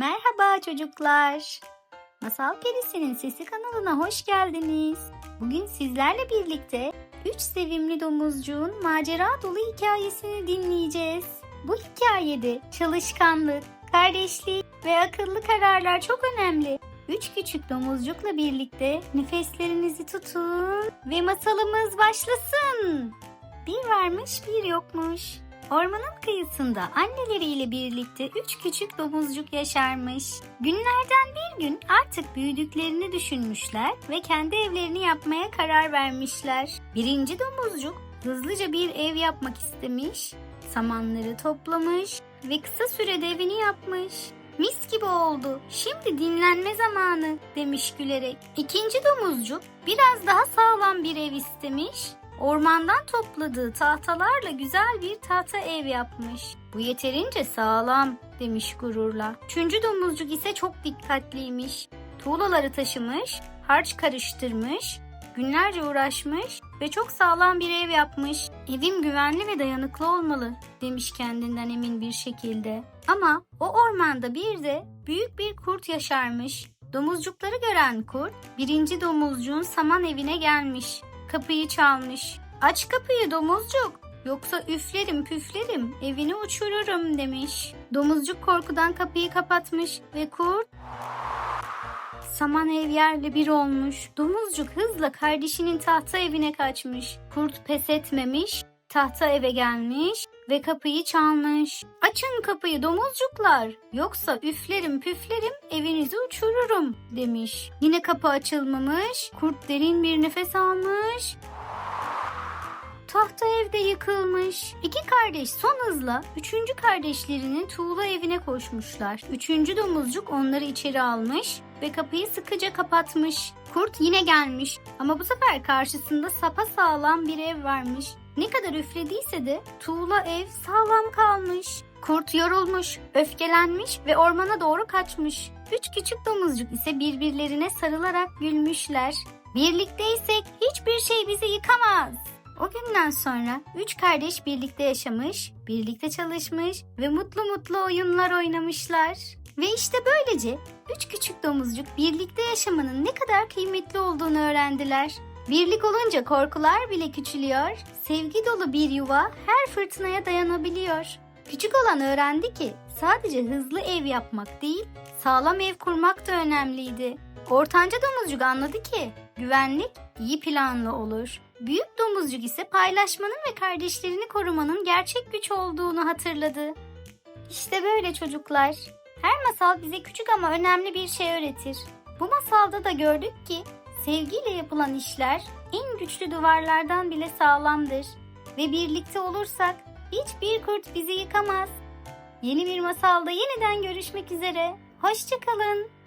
Merhaba çocuklar. Masal Perisi'nin Sesi kanalına hoş geldiniz. Bugün sizlerle birlikte 3 sevimli domuzcuğun macera dolu hikayesini dinleyeceğiz. Bu hikayede çalışkanlık, kardeşlik ve akıllı kararlar çok önemli. Üç küçük domuzcukla birlikte nefeslerinizi tutun ve masalımız başlasın. Bir varmış bir yokmuş. Ormanın kıyısında anneleriyle birlikte üç küçük domuzcuk yaşarmış. Günlerden bir gün artık büyüdüklerini düşünmüşler ve kendi evlerini yapmaya karar vermişler. Birinci domuzcuk hızlıca bir ev yapmak istemiş, samanları toplamış ve kısa sürede evini yapmış. Mis gibi oldu. Şimdi dinlenme zamanı demiş gülerek. İkinci domuzcuk biraz daha sağlam bir ev istemiş. Ormandan topladığı tahtalarla güzel bir tahta ev yapmış. Bu yeterince sağlam demiş gururla. Üçüncü domuzcuk ise çok dikkatliymiş. Tuğlaları taşımış, harç karıştırmış, günlerce uğraşmış ve çok sağlam bir ev yapmış. Evim güvenli ve dayanıklı olmalı demiş kendinden emin bir şekilde. Ama o ormanda bir de büyük bir kurt yaşarmış. Domuzcukları gören kurt birinci domuzcuğun saman evine gelmiş. Kapıyı çalmış. Aç kapıyı domuzcuk. Yoksa üflerim püflerim evini uçururum demiş. Domuzcuk korkudan kapıyı kapatmış ve kurt Saman ev yerle bir olmuş. Domuzcuk hızla kardeşinin tahta evine kaçmış. Kurt pes etmemiş, tahta eve gelmiş ve kapıyı çalmış. Açın kapıyı domuzcuklar yoksa üflerim püflerim evinizi uçururum demiş. Yine kapı açılmamış, kurt derin bir nefes almış Tahta evde yıkılmış. İki kardeş son hızla üçüncü kardeşlerinin tuğla evine koşmuşlar. Üçüncü domuzcuk onları içeri almış ve kapıyı sıkıca kapatmış. Kurt yine gelmiş ama bu sefer karşısında sapa sağlam bir ev varmış. Ne kadar üflediyse de tuğla ev sağlam kalmış. Kurt yorulmuş, öfkelenmiş ve ormana doğru kaçmış. Üç küçük domuzcuk ise birbirlerine sarılarak gülmüşler. Birlikteysek hiçbir şey bizi yıkamaz. O günden sonra üç kardeş birlikte yaşamış, birlikte çalışmış ve mutlu mutlu oyunlar oynamışlar. Ve işte böylece üç küçük domuzcuk birlikte yaşamanın ne kadar kıymetli olduğunu öğrendiler. Birlik olunca korkular bile küçülüyor, sevgi dolu bir yuva her fırtınaya dayanabiliyor. Küçük olan öğrendi ki sadece hızlı ev yapmak değil, sağlam ev kurmak da önemliydi. Ortanca domuzcuk anladı ki güvenlik iyi planlı olur. Büyük domuzcuk ise paylaşmanın ve kardeşlerini korumanın gerçek güç olduğunu hatırladı. İşte böyle çocuklar. Her masal bize küçük ama önemli bir şey öğretir. Bu masalda da gördük ki sevgiyle yapılan işler en güçlü duvarlardan bile sağlamdır. Ve birlikte olursak hiçbir kurt bizi yıkamaz. Yeni bir masalda yeniden görüşmek üzere. Hoşçakalın.